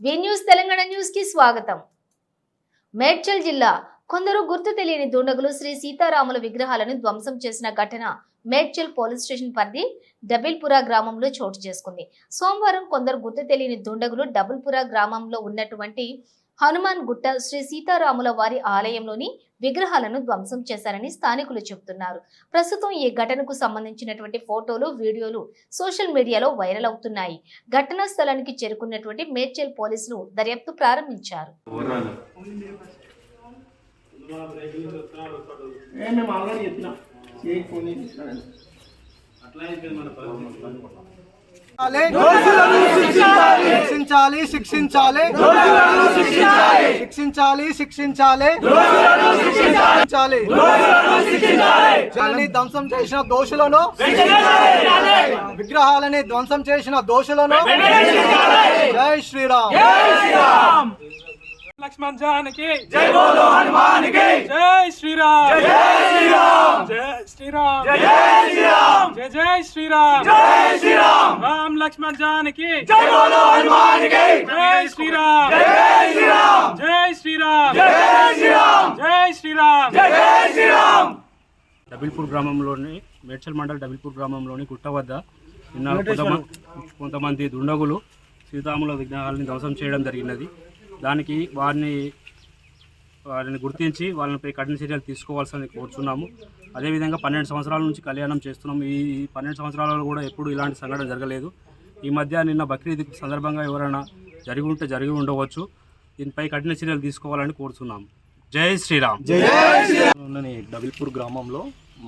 వి news Telangana న్యూస్కి స్వాగతం. మేడ్చల్ జిల్లా కొందరు గుర్తు తెలియని దుండగులు శ్రీ సీతారాముల విగ్రహాలను ధ్వంసం చేసిన ఘటన మేడ్చల్ పోలీస్ స్టేషన్ పరిధి డబిల్పురా గ్రామంలో చోటు చేసుకుంది. సోమవారం కొందరు గుర్తు తెలియని దుండగులు డబుల్పురా గ్రామంలో ఉన్నటువంటి హనుమాన్ గుట్ట శ్రీ సీతారాముల వారి ఆలయంలోని విగ్రహాలను ధ్వంసం చేశారని స్థానికులు చెబుతున్నారు. ప్రస్తుతం ఈ ఘటనకు సంబంధించినటువంటి ఫోటోలు వీడియోలు సోషల్ మీడియాలో వైరల్ అవుతున్నాయి. ఘటనా స్థలానికి చేరుకున్నటువంటి మేడ్చల్ పోలీసులు దర్యాప్తు ప్రారంభించారు. ఏ శిక్షించాలి. శిక్షించాలి. శిక్షించాలి శిక్షించాలి. శిక్షించాలి. ధ్వంసం చేసిన దోషులను విగ్రహాలని ధ్వంసం చేసిన దోషులను జై శ్రీరామ్. లక్ష్మణ్ జానకి. జై బోలో హనుమాన్కి జై శ్రీరామ్. జై శ్రీరామ్. జై శ్రీరామ్. జై శ్రీరామ్. జై జై శ్రీరామ్. జై శ్రీరామ్. రామ్ లక్ష్మణ్ జానకి. జై బోలో హనుమాన్కి జై శ్రీరామ్. జై శ్రీరామ్. జై శ్రీరామ్. జై శ్రీరామ్. జై శ్రీరామ్. జై శ్రీరామ్. డబిల్పూర్ గ్రామంలోని మేడ్చల్ మండల్ డబిల్పూర్ గ్రామంలోని గుట్ట వద్ద నిన్న కొంతమంది కొంతమంది దుండగులు సీతాముల విగ్రహాలను ధ్వంసం చేయడం జరిగినది. దానికి వారిని వారిని గుర్తించి వాళ్ళపై కఠిన చర్యలు తీసుకోవాల్సింది కోరుచున్నాము. అదేవిధంగా పన్నెండు సంవత్సరాల నుంచి కళ్యాణం చేస్తున్నాము ఈ ఈ పన్నెండు సంవత్సరాలలో కూడా ఎప్పుడు ఇలాంటి సంఘటన జరగలేదు. ఈ మధ్య నిన్న బక్రీద్ సందర్భంగా ఎవరైనా జరిగి ఉంటే జరిగి ఉండవచ్చు. దీనిపై కఠిన చర్యలు తీసుకోవాలని కోరుతున్నాము జై శ్రీరామ్. లోని డబిల్పూర్ గ్రామంలో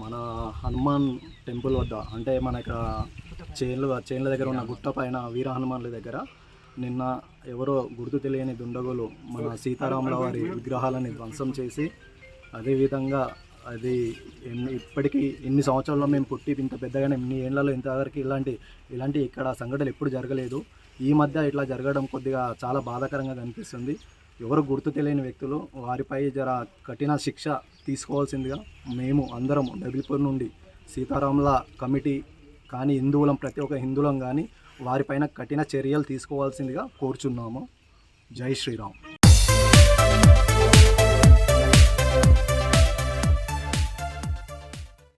మన హనుమాన్ టెంపుల్ వద్ద అంటే మన ఇక్కడ చేన్లు చేన్ల దగ్గర ఉన్న గుట్ట పైన వీర హనుమాన్ల దగ్గర నిన్న ఎవరో గుర్తు తెలియని దుండగులు మన సీతారాముల వారి విగ్రహాలని ధ్వంసం చేసి అదేవిధంగా అది ఎన్ని ఇప్పటికీ ఎన్ని సంవత్సరాల్లో మేము పుట్టి ఇంత పెద్దగానే ఎన్ని ఏళ్ళలో ఇంతవరకు ఇలాంటి ఇలాంటి ఇక్కడ సంఘటనలు ఎప్పుడు జరగలేదు. ఈ మధ్య ఇట్లా జరగడం కొద్దిగా చాలా బాధాకరంగా కనిపిస్తుంది. ఎవరు గుర్తు తెలియని వ్యక్తులు వారిపై జర కఠిన శిక్ష తీసుకోవాల్సిందిగా మేము అందరం డబిల్పూర్ నుండి సీతారాముల కమిటీ కానీ హిందువులం ప్రతి ఒక్క హిందువులం కానీ వారిపైన కఠిన చర్యలు తీసుకోవాల్సిందిగా కోరుచున్నాము. జై శ్రీరామ్.